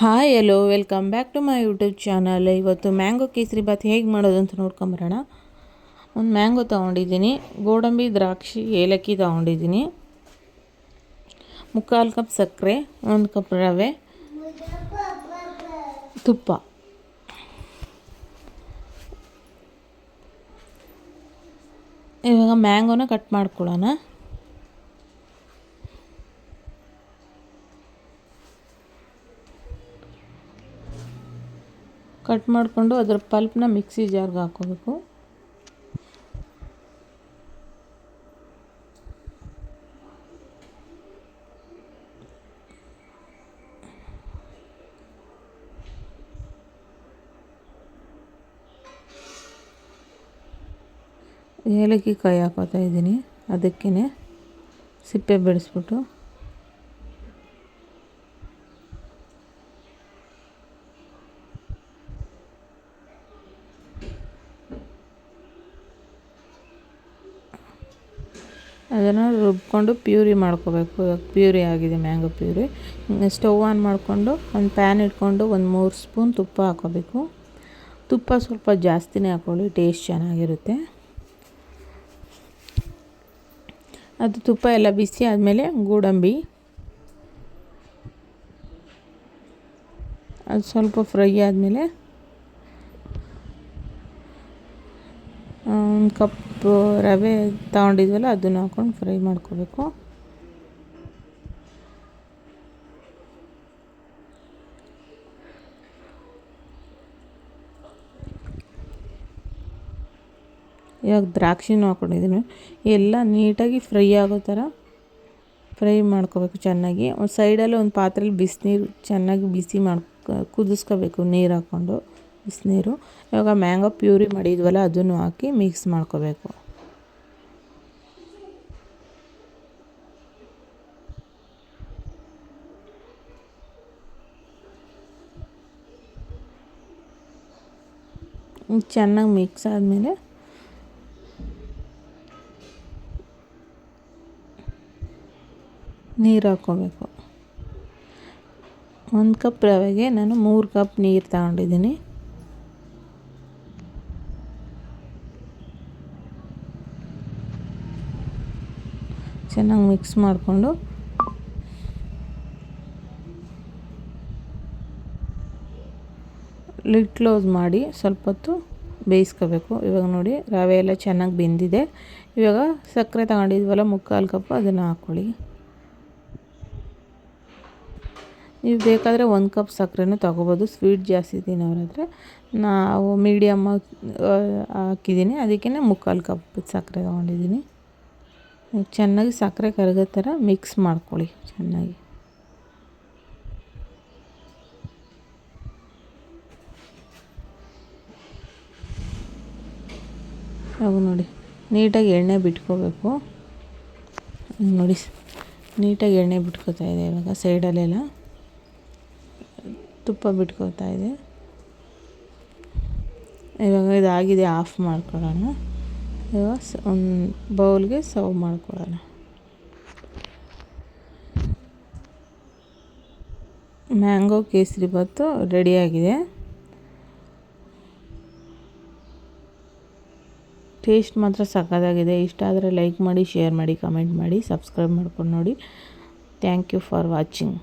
Hi hello welcome back to my YouTube channel ಇವತ್ತು mango kesari bath ಹೇಗೆ ಮಾಡೋದು ಅಂತ ನೋಡ್ಕೊಂಬರೋಣ. ಒಂದು ಮ್ಯಾಂಗೋ ತೊಗೊಂಡಿದ್ದೀನಿ, ಗೋಡಂಬಿ, ದ್ರಾಕ್ಷಿ, ಏಲಕ್ಕಿ ತೊಗೊಂಡಿದ್ದೀನಿ. ಮುಕ್ಕಾಲು ಕಪ್ ಸಕ್ಕರೆ, ಒಂದು ಕಪ್ ರವೆ, ತುಪ್ಪ. ಇವಾಗ ಮ್ಯಾಂಗೋನ ಕಟ್ ಮಾಡ್ಕೊಳ್ಳೋಣ. ಕಟ್ ಮಾಡಿಕೊಂಡು ಅದರ ಪಲ್ಪ್ನ ಮಿಕ್ಸಿ ಜಾರ್ಗೆ ಹಾಕೋಬೇಕು ಏಲಕ್ಕಿ ಕಾಯಿ ಹಾಕೋತಾ ಇದ್ದೀನಿ. ಅದಕ್ಕೇ ಸಿಪ್ಪೆ ಬಿಡಿಸ್ಬಿಟ್ಟು ಅದನ್ನು ರುಬ್ಕೊಂಡು ಪ್ಯೂರಿ ಮಾಡ್ಕೋಬೇಕು. ಪ್ಯೂರಿ ಆಗಿದೆ ಮ್ಯಾಂಗೋ ಪ್ಯೂರಿ. ಸ್ಟವ್ ಆನ್ ಮಾಡಿಕೊಂಡು ಒಂದು ಪ್ಯಾನ್ ಇಟ್ಕೊಂಡು ಒಂದು ಮೂರು ಸ್ಪೂನ್ ತುಪ್ಪ ಹಾಕೋಬೇಕು. ತುಪ್ಪ ಸ್ವಲ್ಪ ಜಾಸ್ತಿನೇ ಹಾಕ್ಕೊಳ್ಳಿ ಟೇಸ್ಟ್ ಚೆನ್ನಾಗಿರುತ್ತೆ. ಅದು ತುಪ್ಪ ಎಲ್ಲ ಬಿಸಿ ಆದಮೇಲೆ ಗೋಡಂಬಿ. ಅದು ಸ್ವಲ್ಪ ಫ್ರೈ ಆದಮೇಲೆ ಒಂದು ಕಪ್ ರವೆ ತಗೊಂಡಿದ್ವಲ್ಲ, ಅದನ್ನ ಹಾಕ್ಕೊಂಡು ಫ್ರೈ ಮಾಡ್ಕೋಬೇಕು. ಇವಾಗ ದ್ರಾಕ್ಷಿನೂ ಹಾಕ್ಕೊಂಡಿದ್ದೀನಿ ಎಲ್ಲ ನೀಟಾಗಿ ಫ್ರೈ ಆಗೋ ಥರ ಫ್ರೈ ಮಾಡ್ಕೋಬೇಕು ಚೆನ್ನಾಗಿ. ಒಂದು ಸೈಡಲ್ಲಿ ಒಂದು ಪಾತ್ರೆಯಲ್ಲಿ ಬಿಸಿನೀರು ಚೆನ್ನಾಗಿ ಬಿಸಿ ಮಾಡ್ಕೊ, ಕುದಿಸ್ಕೋಬೇಕು ನೀರು ಹಾಕ್ಕೊಂಡು ಬಿಸಿನೀರು ಇವಾಗ ಮ್ಯಾಂಗೋ ಪ್ಯೂರಿ ಮಾಡಿದ್ವಲ್ಲ, ಅದನ್ನು ಹಾಕಿ ಮಿಕ್ಸ್ ಮಾಡ್ಕೋಬೇಕು. ಚೆನ್ನಾಗಿ ಮಿಕ್ಸ್ ಆದಮೇಲೆ ನೀರು ಹಾಕ್ಕೋಬೇಕು. ಒಂದು ಕಪ್ ರವೆಗೆ ನಾನು ಮೂರು ಕಪ್ ನೀರು ತಗೊಂಡಿದ್ದೀನಿ. ಚೆನ್ನಾಗಿ ಮಿಕ್ಸ್ ಮಾಡಿಕೊಂಡು ಲಿಡ್ ಕ್ಲೋಸ್ ಮಾಡಿ ಸ್ವಲ್ಪ ಹೊತ್ತು ಬೇಯಿಸ್ಕೋಬೇಕು. ಇವಾಗ ನೋಡಿ ರವೆ ಎಲ್ಲ ಚೆನ್ನಾಗಿ ಬೆಂದಿದೆ. ಇವಾಗ ಸಕ್ಕರೆ ತಗೊಂಡಿದ್ವಲ್ಲ, ಮುಕ್ಕಾಲು ಕಪ್ಪು ಅದನ್ನು ಹಾಕ್ಕೊಳ್ಳಿ ನೀವು ಬೇಕಾದರೆ ಒಂದು ಕಪ್ ಸಕ್ಕರೆನೂ ತೊಗೋಬೋದು. ಸ್ವೀಟ್ ಜಾಸ್ತಿ ತಿನ್ನೋರಾದರೆ ನಾವು ಮೀಡಿಯಮ್ ಹಾಕಿದ್ದೀನಿ. ಅದಕ್ಕೇ ಮುಕ್ಕಾಲು ಕಪ್ ಸಕ್ಕರೆ ತೊಗೊಂಡಿದ್ದೀನಿ. ಚೆನ್ನಾಗಿ ಸಕ್ಕರೆ ಕರಗೋ ಥರ ಮಿಕ್ಸ್ ಮಾಡ್ಕೊಳ್ಳಿ ಚೆನ್ನಾಗಿ. ಅವು ನೋಡಿ, ನೀಟಾಗಿ ಎಣ್ಣೆ ಬಿಟ್ಕೋಬೇಕು. ನೋಡಿ, ನೀಟಾಗಿ ಎಣ್ಣೆ ಬಿಟ್ಕೋತಾ ಇದೆ ಇವಾಗ ಸೈಡಲ್ಲೆಲ್ಲ. ತುಪ್ಪ ಬಿಟ್ಕೋತಾ ಇದೆ. ಇವಾಗ ಇದಾಗಿದೆ, ಆಫ್ ಮಾಡ್ಕೊಳ್ಳೋಣ. ಒಂದು ಬೌಲ್ಗೆ ಸರ್ವ್ ಮಾಡ್ಕೊಳ್ಳೋಣ. ಮ್ಯಾಂಗೋ ಕೇಸರಿ ಬಾತು ರೆಡಿಯಾಗಿದೆ ಟೇಸ್ಟ್ ಮಾತ್ರ ಸಕ್ಕತ್ತಾಗಿದೆ ಇಷ್ಟ ಆದರೆ ಲೈಕ್ ಮಾಡಿ ಶೇರ್ ಮಾಡಿ ಕಮೆಂಟ್ ಮಾಡಿ ಸಬ್ಸ್ಕ್ರೈಬ್ ಮಾಡ್ಕೊಂಡು ನೋಡಿ. Thank you for watching